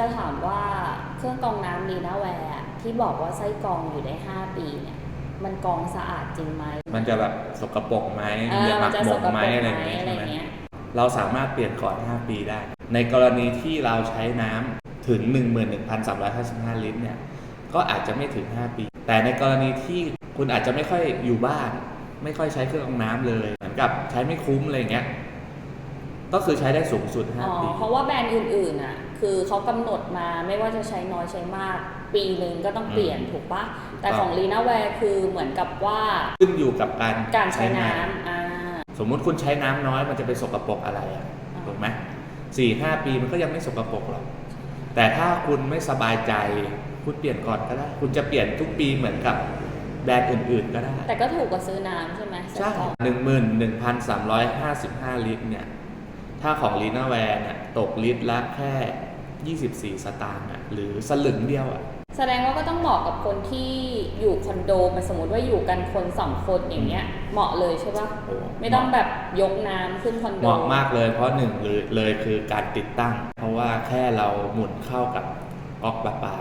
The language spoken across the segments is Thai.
จะถามว่าเครื่องกรองน้ำลีน่าแวร์อะที่บอกว่าไส้กรองอยู่ได้ 5 ปีเนี่ย มันกรองสะอาดจริงไหม มันจะแบบสกปรกไหมเอมีอหมัมันกจะหมสกกปรกไหไหมมอะไรอะอย่างไรงี้ใช่ไหมเงี้ยเราสามารถเปลี่ยนก่อน 5 ปีได้ ในกรณีที่เราใช้น้ำถึง 11,355 ลิตรเนี่ย ก็อาจจะไม่ถึง 5 ปี แต่ในกรณีที่คุณอาจจะไม่ค่อยอยู่บ้าน ไม่ค่อยใช้เครื่องกรองน้ำเลย เหมือนกับใช้ไม่คุ้มอะไรอย่างเงี้ย ก็คือใช้ได้สูงสุดอ๋อ 5ปี เพราะว่าแบรนด์อื่นๆอะ คือเขากำหนดมาไม่ว่าจะใช้น้อยใช้มาก ปีหนึ่งก็ต้องเปลี่ยนอืมถูกปะ แต่ของลีน่าแวร์คือเหมือนกับว่าขึ้นอยู่กับการการใช้น้ำอ่า สมมุติคุณใช้น้ำน้อยมันจะไปสกปรกอะไรอะอ่า ถูกไหมสี่ห้าปีมันก็ยังไม่สกปรกหรอกแต่ถ้าคุณไม่สบายใจ คุณเปลี่ยนก่อนก็ได้ คุณจะเปลี่ยนทุกปีเหมือนกับแบรนด์อื่นๆก็ได้ แต่ก็ถูกกว่าซื้อน้ำใช่ไหมใช่ไส้กรองหนึ่งหมื่นหนึ่งพันสามร้อยห้าสิบห้าลิตรเนี่ย ถ้าของลีน่าแวร์เนี่ยตกลิตรละแค่ยี่สิบสี่สตางค์อะหรือสลึงเดียวอะแสดงว่าก็ต้องเหมาะกับคนที่อยู่คอนโดมันสมมติว่าอยู่กันคนสองคนอย่างเงี้ย เหมาะเลยใช่ปะโอ้ไม่ต้องแบบยกน้ำขึ้นคอนโดเหมาะมากเลยเพราะหนึ่งเลยเลยคือการติดตั้ง เพราะว่าแค่เราหมุนเข้ากับก๊อกประปา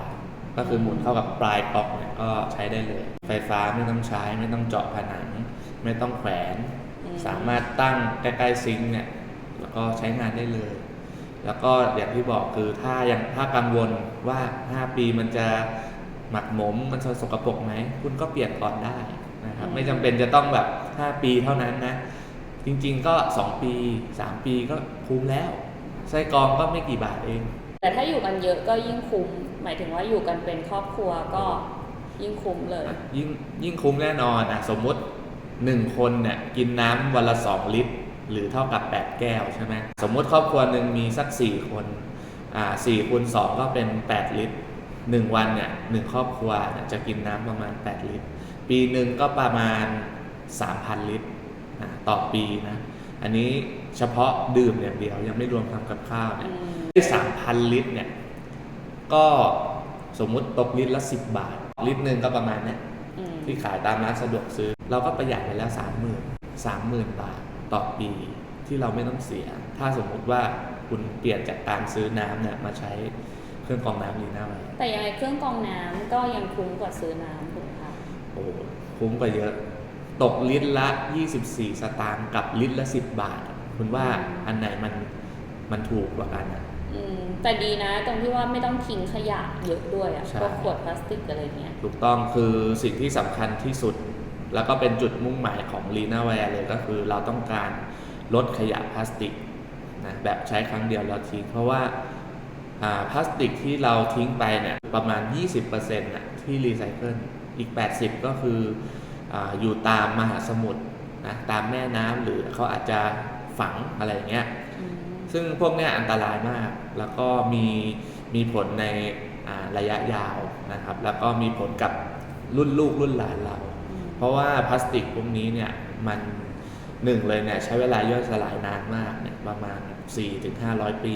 ก็คือหมุนเข้ากับปลายก๊อกเนี่ยก็ใช้ได้เลย ไฟฟ้าไม่ต้องใช้ไม่ต้องเจาะผนัง ไม่ต้องแขวนอืมสามารถตั้งใกล้ๆซิงค์เนี่ย แล้วก็ใช้งานได้เลย แล้วก็อย่างที่บอกคือถ้ายังถ้ากังวลว่า 5 ปีมันจะหมักหมมมันจะสกปรกไหม คุณก็เปลี่ยนก่อนได้นะครับไม่จำเป็นจะต้องแบบ 5 ปีเท่านั้นนะ จริงๆก็ 2 ปี 3 ปีก็คุ้มแล้วไส้กรองก็ไม่กี่บาทเอง แต่ถ้าอยู่กันเยอะก็ยิ่งคุ้ม หมายถึงว่าอยู่กันเป็นครอบครัวก็ยิ่งคุ้มเลย ยิ่งยิ่งคุ้มแน่นอนนะสมมติ1คนเนี่ยกินน้ำวันละ2ลิตร หรือเท่ากับ 8 แก้วใช่ไหมสมมติครอบครัวหนึ่งมีสัก 4 คนอ่าสี่คูณ2ก็เป็น 8 ลิตร 1 วันเนี่ยหนึ่งครอบครัวเนี่ยจะกินน้ำประมาณ 8 ลิตร ปีหนึ่งก็ประมาณ 3,000 ลิตรนะต่อปีนะอันนี้เฉพาะดื่มอย่างเดียวยังไม่รวมทำกับข้าวเนี่ยอืมที่สามพันลิตรเนี่ยก็สมมุติตกลิตรละสิบบาท ลิตรหนึ่งก็ประมาณเนี้ยอืมที่ขายตามร้านสะดวกซื้อ เราก็ประหยัดไปแล้วสามหมื่นสามหมื่นบาท ต่อปีที่เราไม่ต้องเสีย ถ้าสมมุติว่าคุณเปลี่ยนจากการซื้อน้ำเนี่ยมาใช้เครื่องกรองน้ำลีน่าไว้แต่ยังไงเครื่องกรองน้ำก็ยังคุ้มกว่าซื้อน้ำถูกไหมคะโอ้โหคุ้มกว่าเยอะ ตกลิตรละ 24 สตางค์กับลิตรละ 10 บาท คุณว่าอันไหนมันมันถูกกว่ากันอะ อืมแต่ดีนะตรงที่ว่าไม่ต้องทิ้งขยะเยอะด้วยอะใช่ พวกขวดพลาสติกอะไรเงี้ย ถูกต้องคือสิ่งที่สำคัญที่สุด แล้วก็เป็นจุดมุ่งหมายของ l ีน่าแวร์เลยก็คือเราต้องการลดขยะพลาสติกนะแบบใช้ครั้งเดียวแล้วทิ้ง เพราะว่าอ่าพลาสติกที่เราทิ้งไปเนี่ยประมาณ 20%น่ะที่รีไซเคิลอีก 80 ก็คืออาอยู่ตามมหาสมุทรนะตามแม่น้ำหรือเขาอาจจะฝังอะไรอย่างเงี้ยอืมซึ่งพวกเนี้ยอันตรายมาก แล้วก็มีมีผลในอ่าระยะยาวนะครับ แล้วก็มีผลกับรุ่นลูกรุ่นหลานเราอืม เพราะว่าพลาสติกพวกนี้เนี่ยมันหนึ่งเลยเนี่ยใช้เวลาย่อยสลายนานมากเนี่ยประมาณ 4-500 ปี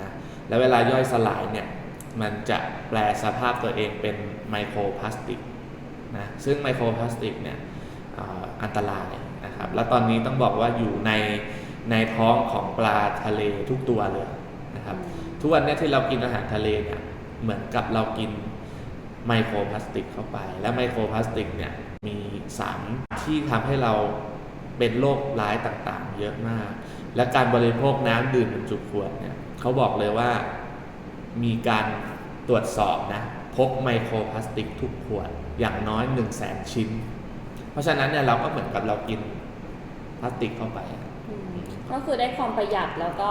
นะแล้วเวลาย่อยสลายเนี่ยมันจะแปลสภาพตัวเองเป็นไมโครพลาสติกนะซึ่งไมโครพลาสติกเนี่ยอ,อันตรายนะครับแล้วตอนนี้ต้องบอกว่าอยู่ในในท้องของปลาทะเลทุกตัวเลยนะครับทุกวันนี้ที่เรากินอาหารทะเลเนี่ยเหมือนกับเรากิน ไมโครพลาสติกเข้าไป และไมโครพลาสติกเนี่ยมีสารที่ทำให้เราเป็นโรคร้ายต่างๆ เยอะมาก และการบริโภคน้ำดื่มบรรจุขวดเนี่ยเขาบอกเลยว่ามีการตรวจสอบนะพบไมโครพลาสติกทุกขวดอย่างน้อย1 0 0 0 0แสนชิ้น เพราะฉะนั้นเนี่ยเราก็เหมือนกับเรากินพลาสติกเข้าไป ก็คือได้ความประหยัดแล้วก็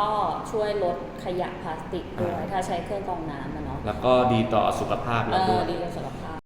ช่วยลดขยะพลาสติกด้วยอ่าถ้าใช้เครื่องกรองน้ำอะเนาะแล้วก็ดีต่อสุขภาพเอเราด้อวย ดีต่อสุขภา